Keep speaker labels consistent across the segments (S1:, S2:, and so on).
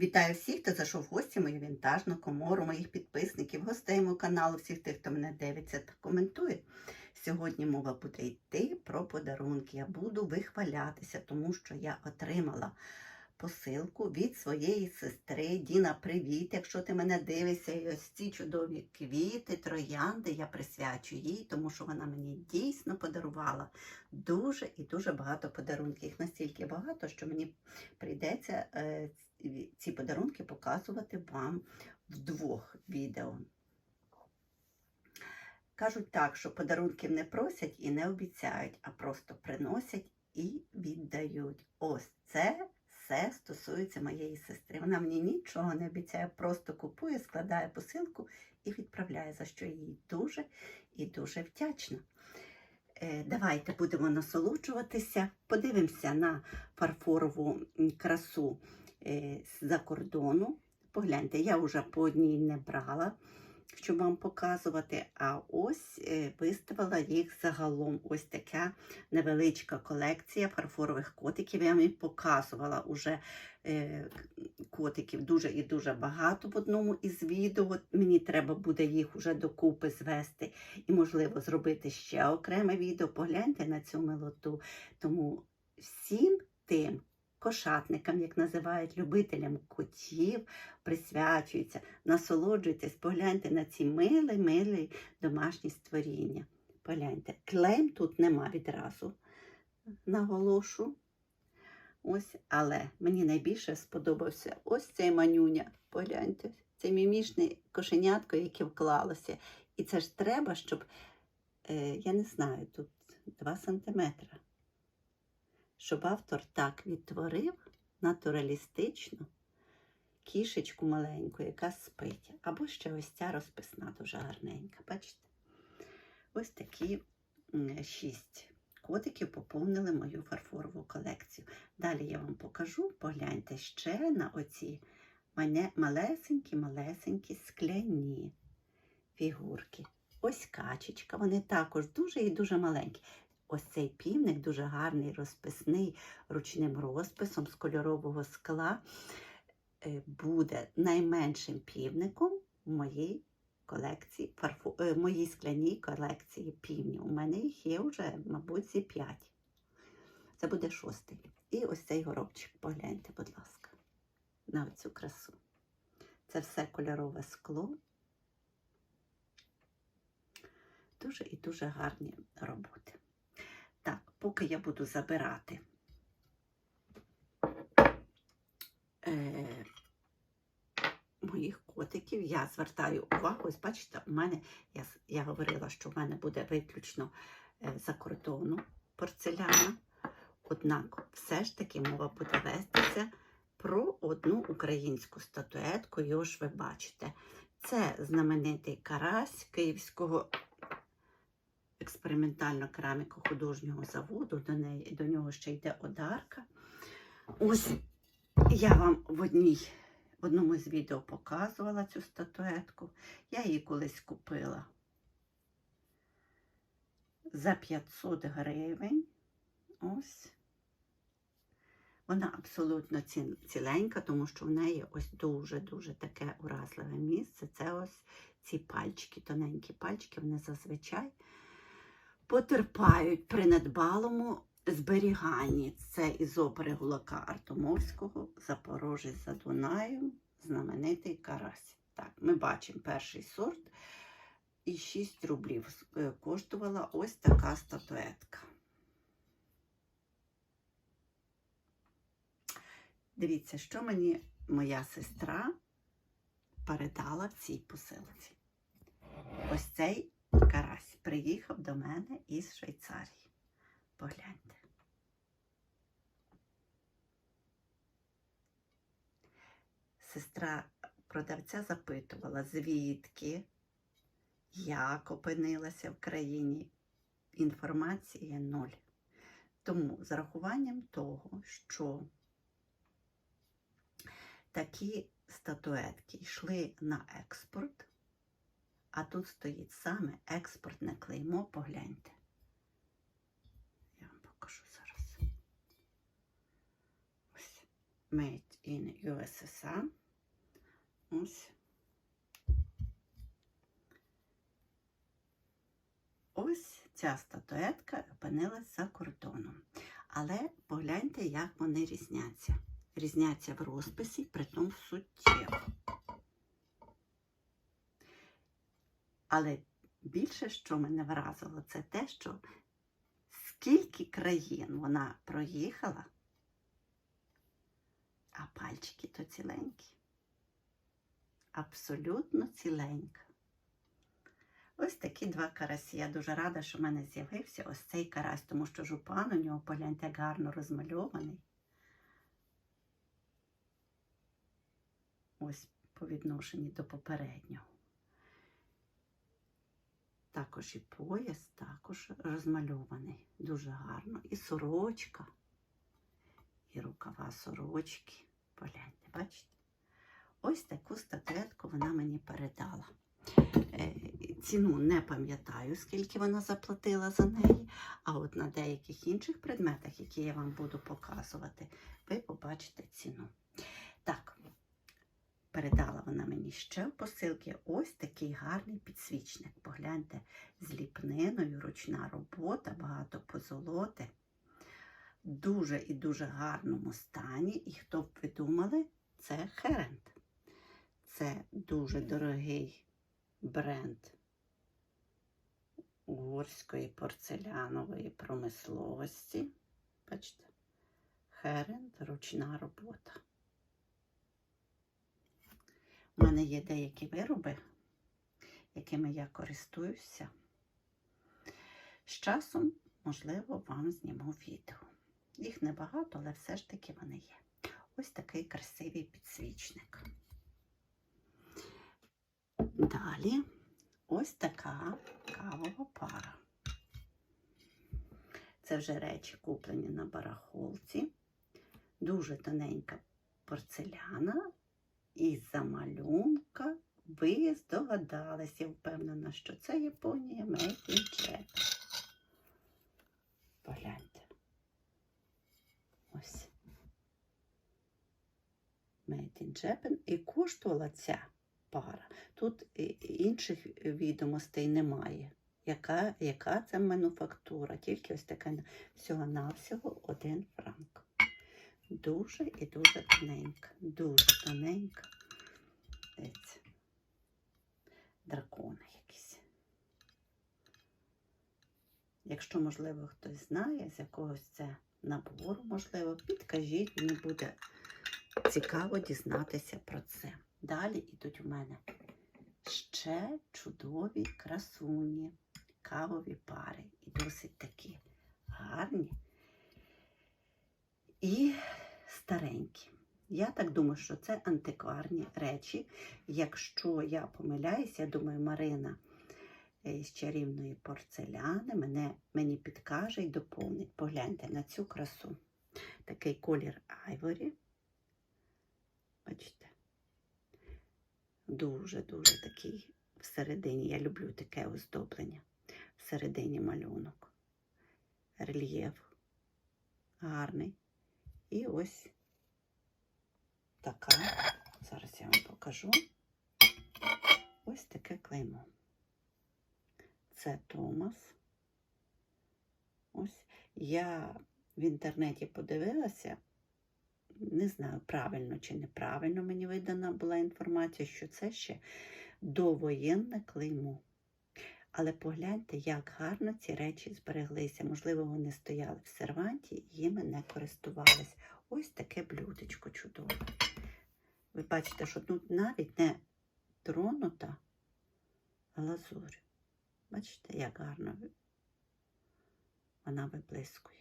S1: Вітаю всіх, хто зайшов в гості мою вінтажну комору, моїх підписників, гостей мого каналу, всіх тих, хто мене дивиться та коментує. Сьогодні мова буде йти про подарунки. Я буду вихвалятися, тому що я отримала посилку від своєї сестри. Діна, привіт! Якщо ти мене дивишся, і ось ці чудові квіти, троянди я присвячу їй, тому що вона мені дійсно подарувала дуже і дуже багато подарунків. Їх настільки багато, що мені прийдеться е, ці- подарунки показувати вам в двох відео. Кажуть так, що подарунків не просять і не обіцяють, а просто приносять і віддають. Ось це все стосується моєї сестри. Вона мені нічого не обіцяє, просто купує, складає посилку і відправляє, за що їй дуже і дуже вдячна. Е, Давайте будемо насолоджуватися, подивимося на фарфорову красу з-за кордону. Погляньте, я вже по одній не брала, щоб вам показувати, а ось е, виставила їх загалом. Ось така невеличка колекція фарфорових котиків. Я вам показувала уже е, котиків дуже і дуже багато в одному із відео. Мені треба буде їх уже докупи звести і, можливо, зробити ще окреме відео. Погляньте на цю милоту. Тому всім тим кошатникам, як називають любителям котів, присвячується. Насолоджуйтесь, погляньте на ці милі, милі домашні створіння. Погляньте, клейм тут нема відразу, наголошу. Ось, але мені найбільше сподобався ось цей манюня. Погляньте, це мімішне кошенятко, яке вклалося. І це ж треба, щоб, е, я не знаю, тут 2 сантиметри. Щоб автор так відтворив натуралістично кішечку маленьку, яка спить. Або ще ось ця розписна, дуже гарненька. Бачите? Ось такі шість котиків поповнили мою фарфорову колекцію. Далі я вам покажу, погляньте ще на оці малесенькі-малесенькі скляні фігурки. Ось качечка, вони також дуже і дуже маленькі. Ось цей півник дуже гарний, розписний ручним розписом з кольорового скла. Е, Буде найменшим півником в моїй колекції, фарфо, е, моїй скляній колекції півнів. У мене їх є вже, мабуть, зі п'ять. Це буде шостий. І ось цей горобчик, погляньте, будь ласка, на цю красу. Це все кольорове скло. Дуже і дуже гарні роботи. Поки я буду забирати е, моїх котиків, я звертаю увагу, ось бачите, у мене, я, я говорила, що в мене буде виключно е, за кордону порцеляна. Однак все ж таки мова буде вестися про одну українську статуетку, його ж ви бачите. Це знаменитий карась Київського експериментально-кераміко-художнього заводу. До, неї, до нього ще йде одарка. Ось я вам в, одній, в одному з відео показувала цю статуетку. Я її колись купила за 500 гривень. Ось. Вона абсолютно ці- ціленька, тому що в неї ось дуже-дуже таке уразливе місце. Це ось ці пальчики, тоненькі пальчики, вони зазвичай потерпають при недбалому зберіганні. Це із опери Гулака Артемовського, Запорожець за Дунаєм, знаменитий карась. Так, ми бачимо перший сорт. І 6 рублів е, коштувала ось така статуетка. Дивіться, що мені моя сестра передала в цій посилці. Ось цей карась приїхав до мене із Швейцарії. Погляньте. Сестра продавця запитувала, звідки, як опинилася в країні. Інформації ноль. Тому з рахуванням того, що такі статуетки йшли на експорт, а тут стоїть саме експортне клеймо, погляньте. Я вам покажу зараз. Ось. Made in USSR. Ось. Ось ця статуетка опинилась за кордоном. Але погляньте, як вони різняться. Різняться в розписі, притом суттєво. Але більше, що мене вразило, це те, що скільки країн вона проїхала, а пальчики то ціленькі. Абсолютно ціленька. Ось такі два карасі. Я дуже рада, що в мене з'явився ось цей карась, тому що жупан у нього погляньте гарно розмальований. Ось по відношенні до попереднього. Також і пояс також розмальований. Дуже гарно. І сорочка, і рукава сорочки. Погляньте, бачите? Ось таку статуетку вона мені передала. Е, Ціну не пам'ятаю, скільки вона заплатила за неї, а от на деяких інших предметах, які я вам буду показувати, ви побачите ціну. Так, передала вона мені ще в посилки ось такий гарний підсвічник. Погляньте, з ліпниною, ручна робота, багато позолоти. Дуже і дуже гарному стані. І хто б ви думали, це Херент. Це дуже дорогий бренд угорської порцелянової промисловості. Бачите, Херент, ручна робота. У мене є деякі вироби, якими я користуюся. З часом, можливо, вам зніму відео. Їх небагато, але все ж таки вони є. Ось такий красивий підсвічник. Далі ось така кавова пара. Це вже речі куплені на барахолці. Дуже тоненька порцеляна. І за малюнка ви здогадалися, впевнена, що це Японія Made in. Погляньте. Ось. Made in Japan. І коштувала ця пара. Тут інших відомостей немає. Яка, яка це мануфактура? Тільки ось така всього-навсього один франк. Дуже і дуже тоненька. Дуже тоненька. Дивіться. Дракони якісь. Якщо, можливо, хтось знає, з якогось це набору, можливо, підкажіть, мені буде цікаво дізнатися про це. Далі йдуть у мене ще чудові красуні, кавові пари. І досить такі гарні і старенькі. Я так думаю, що це антикварні речі. Якщо я помиляюсь, я думаю, Марина з чарівної порцеляни мене, мені підкаже і доповнить. Погляньте на цю красу. Такий колір айворі. Бачите? Дуже-дуже такий всередині. Я люблю таке оздоблення. Всередині малюнок. Рельєф гарний. І ось така, зараз я вам покажу. Ось таке клеймо. Це Томас. Ось я в інтернеті подивилася, не знаю, правильно чи неправильно мені видана була інформація, що це ще довоєнне клеймо. Але погляньте, як гарно ці речі збереглися. Можливо, вони стояли в серванті і їми не користувались. Ось таке блюдечко чудове. Ви бачите, що тут навіть не тронута глазурь. Бачите, як гарно вона виблискує.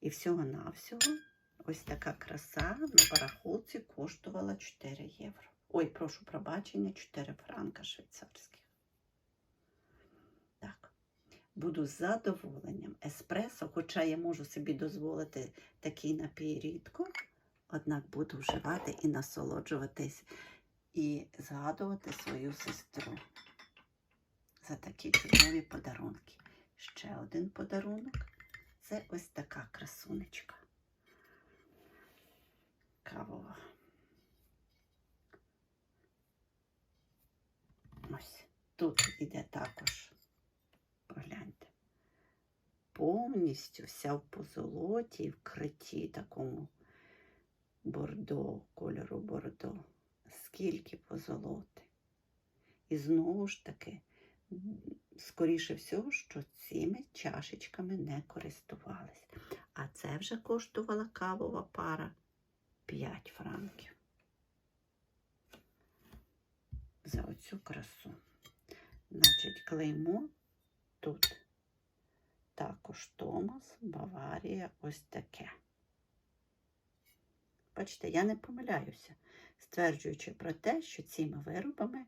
S1: І всього-навсього ось така краса на барахолці коштувала 4 євро. Ой, прошу пробачення, 4 франка швейцарських. Буду з задоволенням. Еспресо, хоча я можу собі дозволити такий напій рідко, однак буду вживати і насолоджуватись, і згадувати свою сестру за такі чудові подарунки. Ще один подарунок це ось така красунечка. кавова. Ось тут іде також. Повністю вся в позолоті і вкритті такому бордо, кольору бордо. Скільки позолоти. І знову ж таки, скоріше всього, що цими чашечками не користувались. А це вже коштувала кавова пара 5 франків. За оцю красу. Значить, клеймо тут також Томас, Баварія, ось таке. Бачите, я не помиляюся, стверджуючи про те, що цими виробами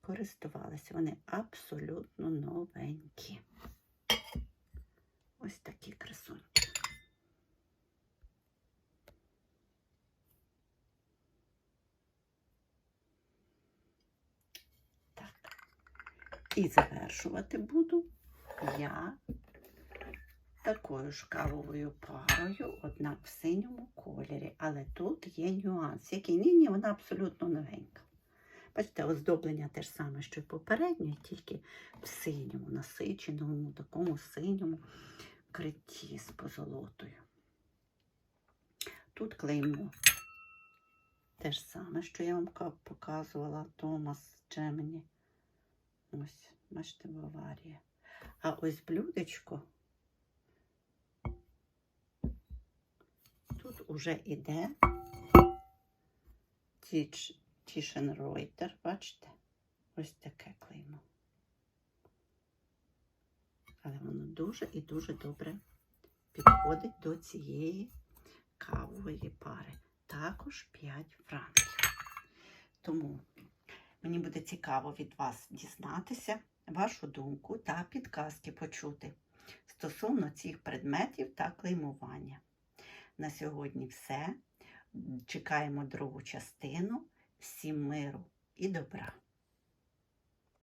S1: користувалися. Вони абсолютно новенькі. Ось такі красуньки. Так. І завершувати буду я такою ж кавовою парою, однак в синьому кольорі. Але тут є нюанс, який ні, ні, вона абсолютно новенька. Бачите, оздоблення те ж саме, що й попередньо, тільки в синьому, насиченому, такому синьому критті з позолотою. Тут клеймо те ж саме, що я вам показувала Томас Джемені. Ось, бачите, Баварія. А ось блюдечко. Тут уже іде Тішенройтер, бачите? Ось таке клеймо. Але воно дуже і дуже добре підходить до цієї кавової пари. Також 5 франків. Тому мені буде цікаво від вас дізнатися вашу думку та підказки почути стосовно цих предметів та клеймування. На сьогодні все. Чекаємо другу частину. Всім миру і добра!